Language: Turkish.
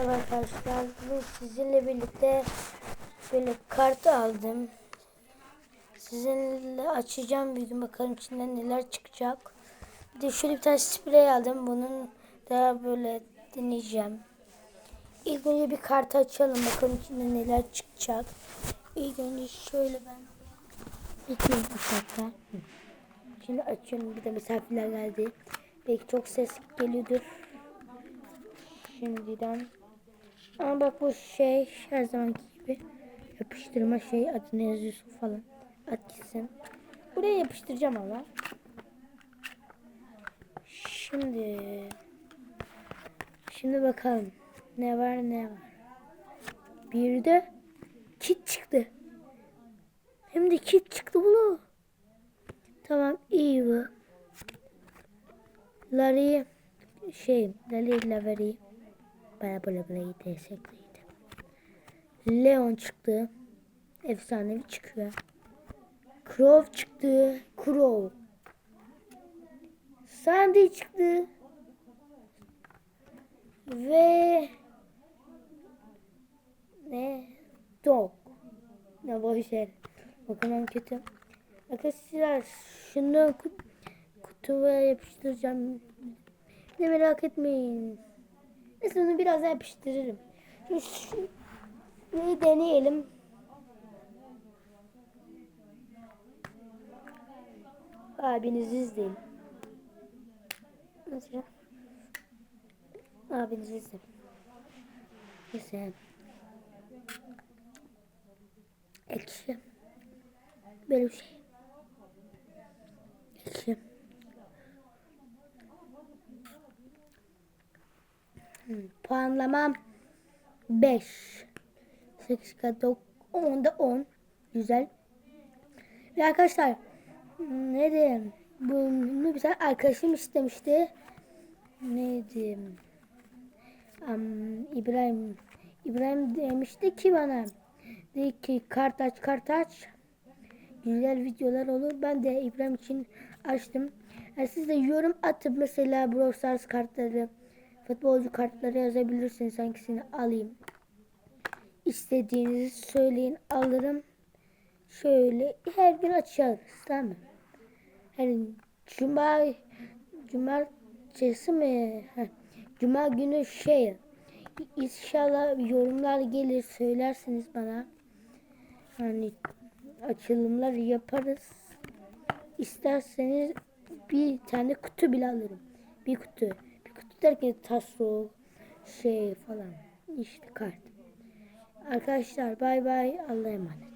Merhaba arkadaşlar. Bugün sizinle birlikte böyle kart aldım. Sizinle açacağım bir gün bakalım içinden neler çıkacak. Bir de şöyle bir tane sprey aldım. Bunun da böyle deneyeceğim. İlk önce bir kartı açalım bakalım içinde neler çıkacak. İlk önce şöyle ben bir dakika. Hı. Şimdi açıyorum. Bir de misafirler geldi. Belki çok ses geliyordur. Şimdiden. Ama bak bu şey her zamanki gibi yapıştırma şey adını yazıyorsun falan. At gitsin. Buraya yapıştıracağım ama. Şimdi Şimdi bakalım ne var ne var. Bir de kit çıktı. Hem de kit çıktı bunu. Tamam iyi bu. Larry şey Larry Lavery baya böyle böyle destekleydi. Leon çıktı. Efsanevi çıkıyor. Crow çıktı. Crow. Sandy çıktı. Ve ne? Dog. Ne boş ver. Bakalım kötü. Arkadaşlar şunu kut- kutuya yapıştıracağım. Ne merak etmeyin. Neyse onu biraz daha yapıştırırım. Şimdi deneyelim. Abinizi izleyin. Nasıl? Abinizi izleyin. Neyse. Ekşi. Böyle bir şey. Ekşi. Hmm, Puanlamam 5. 8 kadar 10'da 10. Güzel. Ve arkadaşlar hmm, ne diyeyim? Bunu tane arkadaşım istemişti. Ne diyeyim? Am, İbrahim İbrahim demişti ki bana dedi ki kart aç kart aç güzel videolar olur. Ben de İbrahim için açtım. Yani siz de yorum atıp mesela Brawl Stars kartları futbolcu kartları yazabilirsiniz. Hangisini alayım? İstediğinizi söyleyin alırım. Şöyle her gün açarız tamam mı? Yani cuma cumartesi mi? Cuma günü şey inşallah yorumlar gelir söylersiniz bana. Hani açılımlar yaparız. İsterseniz bir tane kutu bile alırım. Bir kutu. Kutu derken taso şey falan. İşte kart. Arkadaşlar bay bay. Allah'a emanet.